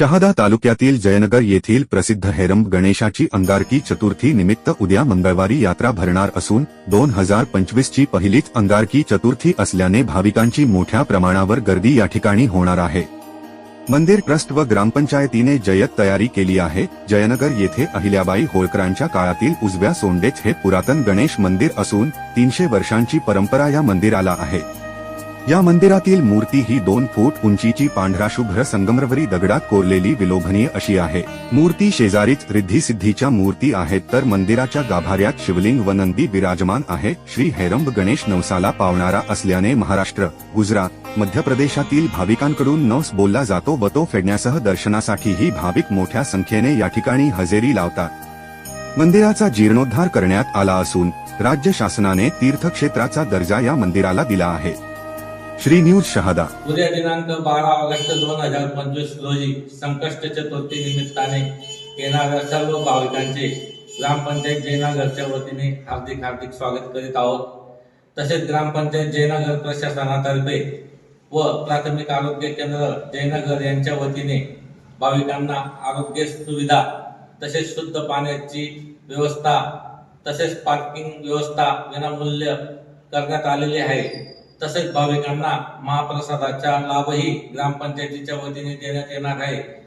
शहादा तालुक्यातील जयनगर येथील प्रसिद्ध हेरंब गणेशाची अंगारकी चतुर्थी निमित्त उद्या मंगळवारी यात्रा भरणार असून दोन हजार पंचवीसची पहिलीच अंगारकी चतुर्थी असल्याने भाविकांची मोठ्या प्रमाणावर गर्दी या ठिकाणी होणार आहे. मंदिर ट्रस्ट व ग्रामपंचायतीने जयत तयारी केली आहे. जयनगर येथे अहिल्याबाई होळकरांच्या काळातील उजव्या सोंडेच हे पुरातन गणेश मंदिर असून तीनशे वर्षांची परंपरा या मंदिराला आहे. या मंदिरातील मूर्ती ही दोन फूट उंचीची पांढरा शुभ्र संगमरवरी दगडात कोरलेली विलोभनीय अशी आहे. मूर्ती शेजारीच रिद्धिसिद्धीच्या मूर्ती आहेत तर मंदिराच्या गाभाऱ्यात शिवलिंग व नंदी विराजमान आहे. श्री हेरंब गणेश नवसाला पावणारा असल्याने महाराष्ट्र गुजरात मध्य प्रदेशातील भाविकांकडून नवस बोलला जातो व तो फेडण्यासह दर्शनासाठीही भाविक मोठ्या संख्येने या ठिकाणी हजेरी लावतात. मंदिराचा जीर्णोद्धार करण्यात आला असून राज्य शासनाने तीर्थक्षेत्राचा दर्जा या मंदिराला दिला आहे. श्री न्यूज शहादा. उद्या दिनांक बारा ऑगस्ट दोन हजार पंचवीस रोजी संकष्ट चतुर्थी निमित्ताने येणाऱ्या सर्व भाविकांचे ग्रामपंचायत जयनगरच्या वतीने हार्दिक हार्दिक स्वागत करीत आहोत. तसेच ग्रामपंचायत जयनगर प्रशासनातर्फे व प्राथमिक आरोग्य केंद्र जयनगर यांच्या वतीने भाविकांना आरोग्य सुविधा तसेच शुद्ध पाण्याची व्यवस्था तसेच पार्किंग व्यवस्था विनामूल्य करण्यात आलेली आहे. तसेच भाविकांना महाप्रसादाचा लाभही ग्रामपंचायतीच्या वतीने देण्यात येणार आहे.